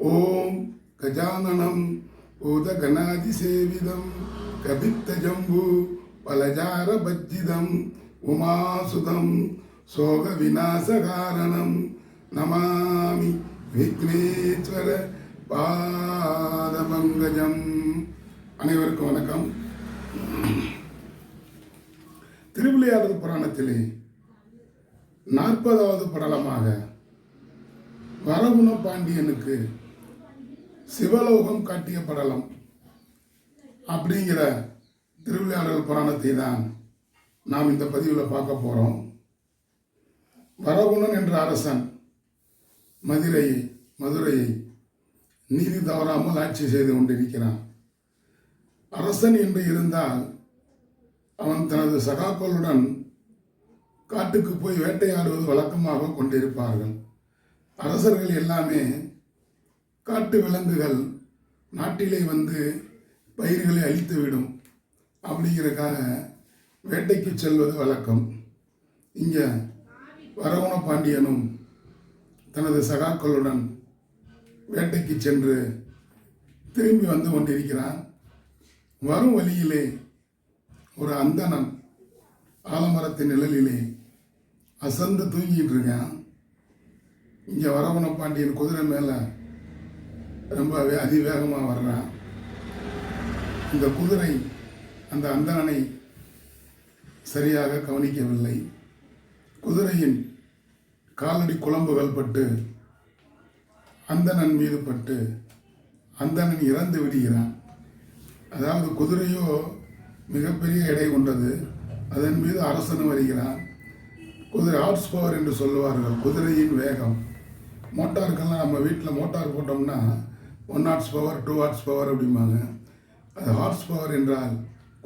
ஓம் கஜானனம் பூதகணாதிசேவிதம் கபித்தஜம்பு பலஜார பஜ்ஜிதம் உமாசுதம் சோக விநாசகாரணம் நமாமி விக்னேஸ்வர பாதபங்கஜம் அனைவருக்கும் வணக்கம். திருவிளையாடல் புராணத்திலே நாற்பதாவது படலமாக வரகுண பாண்டியனுக்கு சிவலோகம் காட்டிய படலம் அப்படிங்கிற திருவிளையாடல் புராணத்தை தான் நாம் இந்த பதிவில் பார்க்க போகிறோம் வரகுணன் என்ற அரசன் மதுரையை மதுரையை நீதி தவறாமல் ஆட்சி செய்து கொண்டிருக்கிறான். அரசன் என்று இருந்தால் அவன் தனது சகாக்களுடன் காட்டுக்கு போய் வேட்டையாடுவது வழக்கமாக கொண்டிருப்பார்கள். அரசர்கள் எல்லாமே காட்டு விலங்குகள் நாட்டிலே வந்து பயிர்களை அழித்துவிடும் அப்படிங்கிறதுக்காக வேட்டைக்கு செல்வது வழக்கம். இங்கே வரகுண பாண்டியனும் தனது சகாக்களுடன் வேட்டைக்கு சென்று திரும்பி வந்து கொண்டிருக்கிறான். வரும் வழியிலே ஒரு அந்தணன் ஆலமரத்தின் நிழலிலே அசந்து தூங்கிட்டு இருக்கான். இங்கே வரவண பாண்டியன் குதிரை மேலே ரொம்ப அதிவேகமாக வர்றான் இந்த குதிரை அந்த அந்தணனை சரியாக கவனிக்கவில்லை. குதிரையின் காலடி குழம்புகள் பட்டு அந்தணன் மீது பட்டு அந்தணன் இறந்து விடுகிறான். அதாவது குதிரையோ மிகப்பெரிய எடை கொண்டது. அதன் மீது அரசன் வருகிறான். குதிரை ஹார்ஸ் பவர் என்று சொல்லுவார்கள். குதிரையின் வேகம். மோட்டாருக்கெல்லாம் நம்ம வீட்டில் மோட்டார் போட்டோம்னா one horse power two horse power அப்படிம்பாங்க. அது ஹார்ஸ் பவர் என்றால்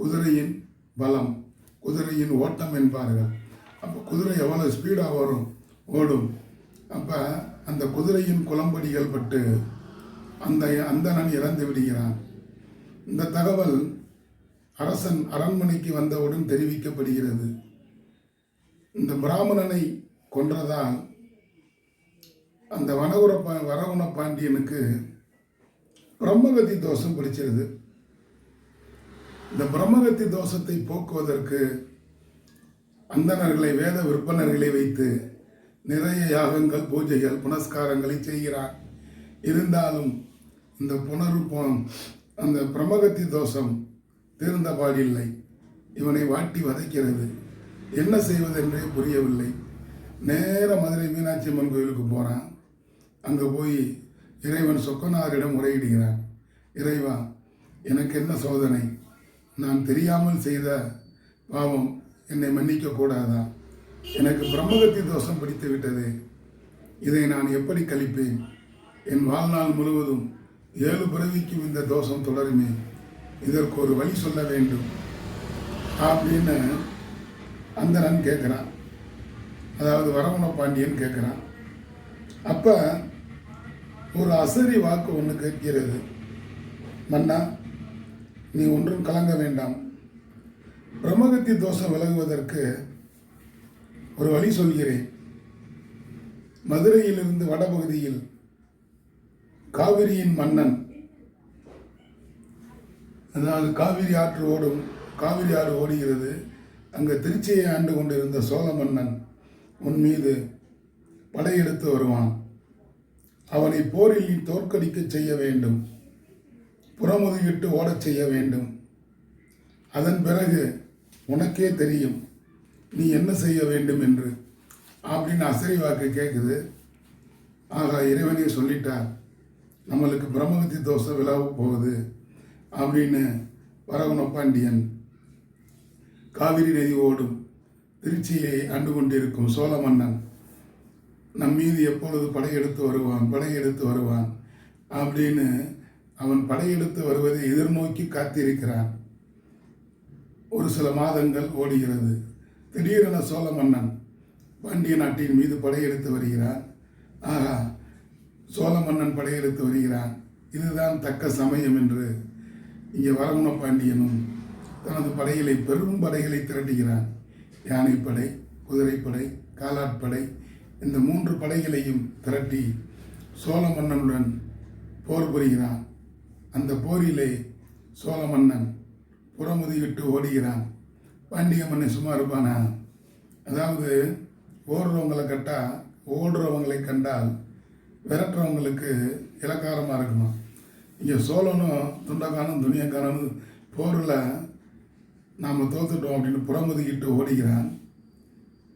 குதிரையின் பலம் குதிரையின் ஓட்டம் என்பார்கள். அப்போ குதிரை எவ்வளோ ஸ்பீடாக வரும்? ஓடும். அப்போ அந்த குதிரையின் குளம்படிகள் பட்டு அந்த அந்தணன் இறந்து விடுகிறான். இந்த தகவல் அரசன் அரண்மனைக்கு வந்தவுடன் தெரிவிக்கப்படுகிறது. இந்த பிராமணனை கொன்றதால் அந்த வனகுர பா வரகுண பாண்டியனுக்கு பிரம்மகத்தி தோஷம் பிடிச்சிருது. இந்த பிரம்மகத்தி தோஷத்தை போக்குவதற்கு அந்தணர்களை வேத விற்பனர்களை வைத்து நிறைய யாகங்கள் பூஜைகள் புனஸ்காரங்களை செய்கிறார். இருந்தாலும் இந்த புனருப்பம் அந்த பிரம்மகத்தி தோஷம் தீர்ந்த பாடில்லை. இவனை வாட்டி வதைக்கிறது. என்ன செய்வதென்றே புரியவில்லை. நேர மதுரை மீனாட்சி அம்மன் கோயிலுக்கு போகிறான் அங்கே போய் இறைவன் சொக்கனாரிடம் முறையிடுகிறான் இறைவா எனக்கு என்ன சோதனை? நான் தெரியாமல் செய்த பாவம் என்னை மன்னிக்க கூடாதா? எனக்கு பிரம்மகத்தி தோஷம் பிடித்து விட்டது. இதை நான் எப்படி கழிப்பேன்? என் வாழ்நாள் முழுவதும் ஏழு பிறவிக்கும் இந்த தோஷம் தொடருமே. இதற்கு ஒரு வழி சொல்ல வேண்டும். அப்படின்னு அந்தணன் கேட்குறான். அதாவது வரவண பாண்டியன் கேட்குறான். அப்போ ஒரு அசரி வாக்கு ஒன்று கேட்கிறது. மன்னா நீ ஒன்றும் கலங்க வேண்டாம். பிரம்மகத்தி தோஷம் விலகுவதற்கு ஒரு வழி சொல்கிறேன். மதுரையிலிருந்து வடபகுதியில் காவிரியின் மன்னன் அதாவது காவிரி ஆற்று ஓடும் காவிரி ஆறு ஓடுகிறது. அங்கே திருச்சியை ஆண்டு கொண்டிருந்த சோழ மன்னன் உன் மீது படையெடுத்து வருவான். அவனை போரில் நீ தோற்கடிக்க செய்ய வேண்டும். புறமுதுகிட்டு ஓடச் செய்ய வேண்டும். அதன் பிறகு உனக்கே தெரியும் நீ என்ன செய்ய வேண்டும் என்று. அப்படின்னு அசரி வாக்கு கேட்குது ஆகா இறைவனே சொல்லிட்டார் நம்மளுக்கு பிரம்மகத்தி தோசை விழாவ போகுது அப்படின்னு வரகுண பாண்டியன். காவிரி நதி ஓடும் திருச்சியை அண்டு கொண்டிருக்கும் சோழ மன்னன். நம் மீது எப்பொழுது படையெடுத்து வருவான் படையெடுத்து வருவான் அப்படின்னு அவன் படையெடுத்து வருவதை எதிர்நோக்கி காத்திருக்கிறான். ஒரு சில மாதங்கள் ஓடுகிறது. திடீரென சோழ மன்னன் பாண்டிய நாட்டின் மீது படையெடுத்து வருகிறான். ஆகா சோழ மன்னன் படையெடுத்து வருகிறான். இதுதான் தக்க சமயம் என்று இங்கே வரகுண பாண்டியனும் தனது படைகளை பெரும் படைகளை திரட்டுகிறான். யானைப்படை குதிரைப்படை காலாட்படை இந்த மூன்று படைகளையும் திரட்டி சோழ மன்னனுடன் போர் புரிகிறான். அந்த போரிலே சோழ மன்னன் புறமுதுகிட்டு ஓடுகிறான். பாண்டிய மன்னன் சும்மா இருப்பானா? அதாவது ஓடுறவங்களை கட்டால் ஓடுறவங்களை கண்டால் விரட்டுறவங்களுக்கு இலக்காரமாக இருக்குமா? இங்கே சோழனும் துண்டக்காரனும் துணியக்காரனும் போரில் நாம் தோத்துட்டோம் அப்படின்னு புறமுதுகிட்டு ஓடுகிறான்.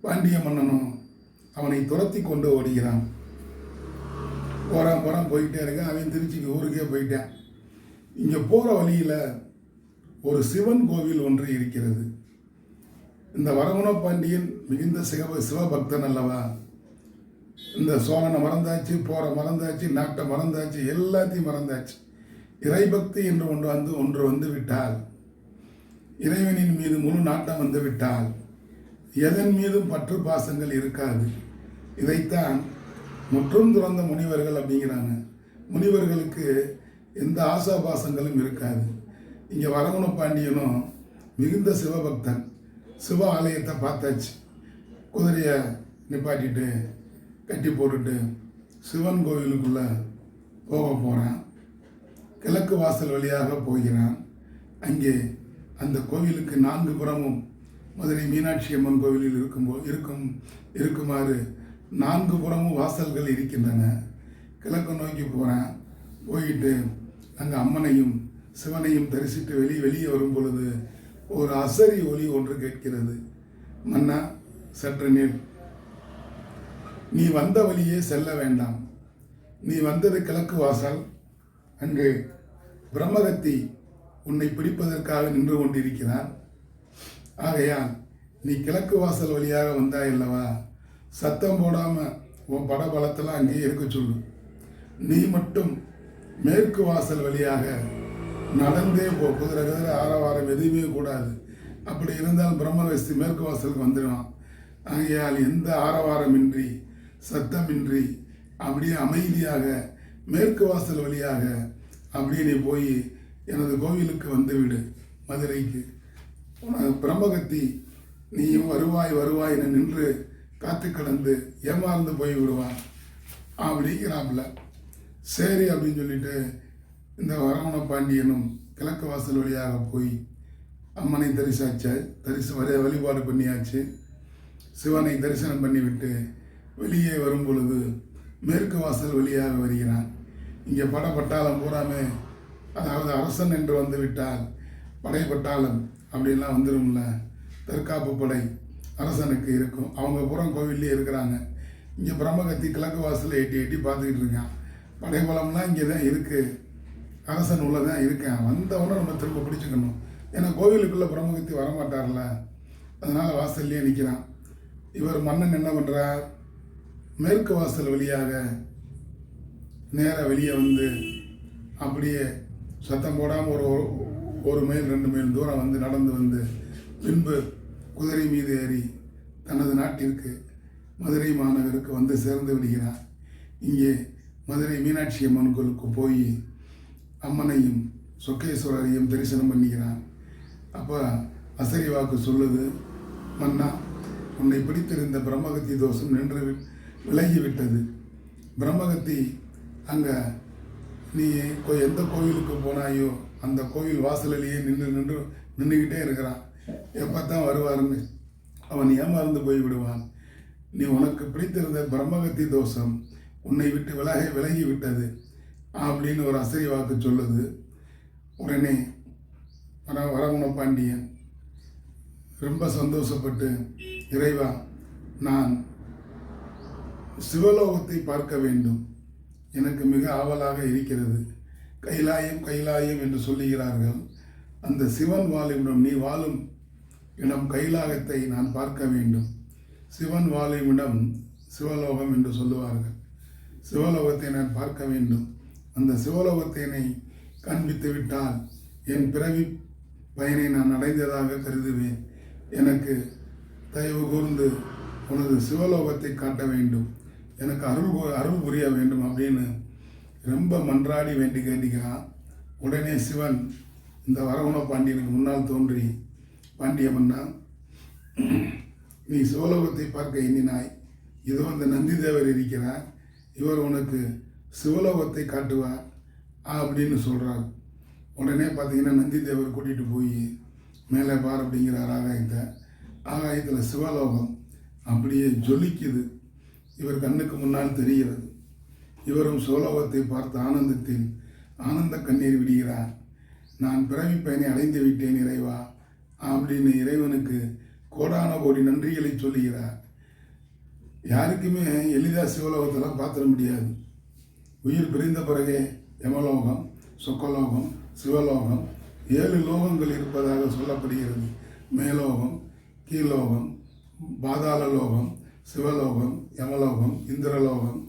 பாண்டிய மன்னனும் அவனை துரத்தி கொண்டு ஓடுகிறான். போகிறான் போகிறான் போயிட்டே இருக்கேன் அவன் திருச்சிக்கு ஊருக்கே போயிட்டான். இங்கே போகிற வழியில் ஒரு சிவன் கோவில் ஒன்று இருக்கிறது. இந்த வரகுண பாண்டியன் மிகுந்த சிவ சிவபக்தன் அல்லவா? இந்த சோழனை மறந்தாச்சு போகிற மறந்தாச்சு நாட்டை மறந்தாச்சு எல்லாத்தையும் மறந்தாச்சு. இறைபக்தி என்று ஒன்று வந்து ஒன்று வந்து விட்டால் இறைவனின் மீது முழு நாட்டம் வந்து விட்டால் எதன் மீதும் பற்று பாசங்கள் இருக்காது. இதைத்தான் முற்றும் துறந்த முனிவர்கள் அப்படிங்கிறாங்க. முனிவர்களுக்கு எந்த ஆசாபாசங்களும் இருக்காது. இங்கே வரகுண பாண்டியனும் மிகுந்த சிவபக்தன். சிவ ஆலயத்தை பார்த்தாச்சு. குதிரையை நிப்பாட்டிட்டு கட்டி போட்டுட்டு சிவன் கோவிலுக்குள்ளே போக போகிறான் கிழக்கு வாசல் வழியாக போகிறான். அங்கே அந்த கோவிலுக்கு நான்கு புறமும் மதுரை மீனாட்சி அம்மன் கோவிலில் இருக்கும்போ இருக்கும் இருக்குமாறு நான்கு புறமும் வாசல்கள் இருக்கின்றன. கிழக்கு நோக்கி போகிறேன் போயிட்டு அங்கே அம்மனையும் சிவனையும் தரிசித்து வெளியே வெளியே வரும் பொழுது ஒரு அசரி ஒலி ஒன்று கேட்கிறது. மன்னா சற்று நீர் நீ வந்த வழியே செல்ல வேண்டாம். நீ வந்தது கிழக்கு வாசல். அங்கு பிரம்மகத்தி உன்னை பிடிப்பதற்காக நின்று கொண்டிருக்கிறான் ஆகையால் நீ கிழக்கு வாசல் வழியாக வந்தாய் அல்லவா சத்தம் போடாமல் உன் பட பலத்தில் அங்கேயே இருக்க சொல்லு. நீ மட்டும் மேற்கு வாசல் வழியாக நடந்தே போ. குதிரை குதிரை ஆரவாரம் எதுவுமே கூடாது. அப்படி இருந்தால் பிரம்மகஸ்தி மேற்கு வாசலுக்கு வந்துடுவான். ஆகையால் எந்த ஆரவாரமின்றி சத்தமின்றி அப்படியே அமைதியாக மேற்கு வாசல் வழியாக அப்படியே நீ போய் எனது கோவிலுக்கு வந்துவிடு மதுரைக்கு. உனது பிரம்மகத்தி நீயும் வருவாய் வருவாய் என நின்று காத்து கிடந்து ஏமாந்து போய் விடுவான். அப்படிங்கிறாப்புல. சரி அப்படின்னு சொல்லிட்டு இந்த வரவண பாண்டியனும் கிழக்கு வாசல் வழியாக போய் அம்மனை தரிசாச்சு தரிசு வர வழிபாடு பண்ணியாச்சு. சிவனை தரிசனம் பண்ணிவிட்டு வெளியே வரும் பொழுது மேற்கு வாசல் வழியாக வருகிறான். இங்கே பட பூராமே அதாவது அரசன் என்று வந்து விட்டால் படை பட்டாளம் அப்படிலாம் வந்துடும்ல தற்காப்பு படை. அரசனுக்கு இருக்கும். அவங்க புறம் கோவில்லே இருக்கிறாங்க. இங்கே பிரம்மகத்தி கிழக்கு வாசலில் எட்டி எட்டி பார்த்துக்கிட்டு இருக்கான். படைபலம்லாம் இங்கே தான் இருக்குது அரசன் உள்ள தான் இருக்கேன். வந்தவொடனே நம்ம திரும்ப பிடிச்சிக்கணும். ஏன்னா கோவிலுக்குள்ளே பிரம்மகத்தி வரமாட்டார்ல. அதனால் வாசல்லையே நிற்கிறான் இவர் மன்னன் என்ன பண்ணுறார் மேற்கு வாசல் வழியாக நேராக வெளியே வந்து அப்படியே சத்தம் போடாமல் ஒரு ஒரு மைல் ரெண்டு மைல் தூரம் வந்து நடந்து வந்து பின்பு குதிரை மீது ஏறி தனது நாட்டிற்கு மதுரை மாநகருக்கு வந்து சேர்ந்து விடுகிறார். இங்கே மதுரை மீனாட்சி அம்மன் கோயிலுக்கு போய் அம்மனையும் சொக்கேஸ்வரரையும் தரிசனம் பண்ணுகிறான். அப்போ அசரி வாக்கு சொல்லுது மன்னா உன்னை பிடித்திருந்த பிரம்மகத்தி தோஷம் நின்று வி- விலகிவிட்டது. பிரம்மகத்தி அங்கே நீ எந்த கோவிலுக்கு போனாயோ அந்த கோவில் வாசலிலேயே நின்று நின்று நின்றுக்கிட்டே இருக்கிறான். எப்போ தான் வருவாருன்னு அவன் ஏமாந்து போய் விடுவான் நீ உனக்கு பிடித்திருந்த பிரம்மகத்தி தோஷம் உன்னை விட்டு விலகி விலகி விட்டது அப்படின்னு ஒரு அசை வாக்கு சொல்லுது. உடனே வர வரகுண பாண்டியன். ரொம்ப சந்தோஷப்பட்டு இறைவா நான் சிவலோகத்தை பார்க்க வேண்டும். எனக்கு மிக ஆவலாக இருக்கிறது. கைலாயம் கைலாயம் என்று சொல்லுகிறார்கள். அந்த சிவன் வாழும் நீ வாழும் இடம் கைலாகத்தை நான் பார்க்க வேண்டும். சிவன் வாழும் இடம் சிவலோகம் என்று சொல்லுவார்கள். சிவலோகத்தை நான் பார்க்க வேண்டும். அந்த சிவலோகத்தினை காண்பித்து விட்டால் என் பிறவி பயனை நான் அடைந்ததாக கருதுவேன். எனக்கு தயவு கூர்ந்து உனது சிவலோகத்தை காட்ட வேண்டும். எனக்கு அருள் அருள் புரிய வேண்டும் அப்படின்னு ரொம்ப மன்றாடி வேண்டி கேட்டிக்கிறான். உடனே சிவன் இந்த வரகுண பாண்டியனுக்கு முன்னால் தோன்றி பாண்டியமன்னா நீ சிவலோகத்தை பார்க்க எண்ணினாய். இதோ அந்த நந்தி தேவர் இருக்கிறார். இவர் உனக்கு சிவலோகத்தை காட்டுவார் அப்படின்னு சொல்கிறார் உடனே பார்த்தீங்கன்னா நந்தி தேவர் கூட்டிகிட்டு போய் மேலே பார் அப்படிங்கிறார் ஆகாயத்தை. ஆகாயத்தில் சிவலோகம் அப்படியே ஜொலிக்குது. இவர் கண்ணுக்கு முன்னால் தெரிகிறது. இவரும் சிவலோகத்தை பார்த்த ஆனந்தத்தில் ஆனந்த கண்ணீர் விடுகிறார். நான் பிறவி பயனை அடைந்து விட்டேன் இறைவா. அப்படின்னு இறைவனுக்கு கோடான கோடி நன்றிகளை சொல்லுகிறார். யாருக்குமே எளிதாக சிவலோகத்தெல்லாம் பார்த்துட முடியாது. உயிர் பிரிந்த பிறகே யமலோகம் சொக்கலோகம் சிவலோகம் ஏழு லோகங்கள் இருப்பதாக சொல்லப்படுகிறது. மேலோகம் கீழோகம் பாதாள லோகம் சிவலோகம் யமலோகம் இந்திரலோகம்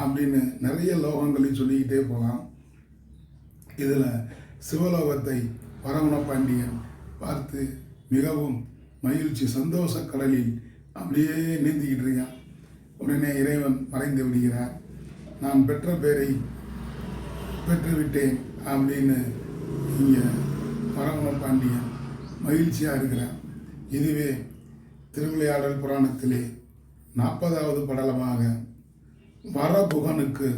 அப்படின்னு நிறைய லோகங்களை சொல்லிக்கிட்டே போகலாம். இதில் சிவலோகத்தை பரமண பாண்டியன் பார்த்து மிகவும் மகிழ்ச்சி சந்தோஷ கடலில் அப்படியே நீந்திக்கிட்டு இருக்கான். உடனே இறைவன் மறைந்து விடுகிறார். நான் பெற்ற பேரை பெற்றுவிட்டேன் அப்படின்னு இங்கே பரமண பாண்டியன் மகிழ்ச்சியாக இருக்கிறார் இதுவே திருவிளையாடல் புராணத்திலே நாற்பதாவது படலமாக வரபுகனுக்கு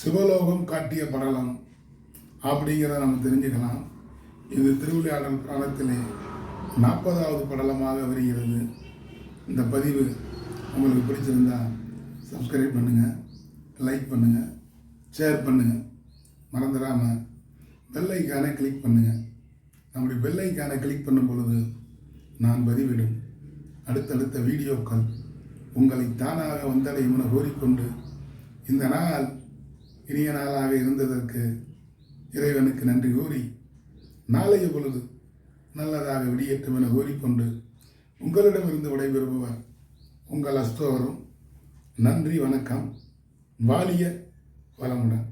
சிவலோகம் காட்டிய படலம் அப்படிங்கிறத நம்ம தெரிஞ்சுக்கலாம். இது திருவிளையாடல் காலத்திலே நாற்பதாவது படலமாக வருகிறது. இந்த பதிவு உங்களுக்கு பிடிச்சிருந்தா சப்ஸ்கிரைப் பண்ணுங்கள் லைக் பண்ணுங்கள் ஷேர் பண்ணுங்கள் மறந்துடாமல் பெல் கிளிக் பண்ணுங்கள் நம்முடைய பெல் கிளிக் பண்ணும் பொழுது நான் பதிவிடும். அடுத்தடுத்த வீடியோக்கள் உங்களை தானாக வந்தடையும் என கோரிக்கொண்டு இந்த நாள் இனிய நாளாக இருந்ததற்கு இறைவனுக்கு நன்றி கூறி நாளைய பொழுது நல்லதாக விடியட்டும் என கோரிக்கொண்டு உங்களிடமிருந்து விடைபெறுபவர் உங்கள் அஸ்தோவரும். நன்றி வணக்கம். வாலிய வளமுடன்.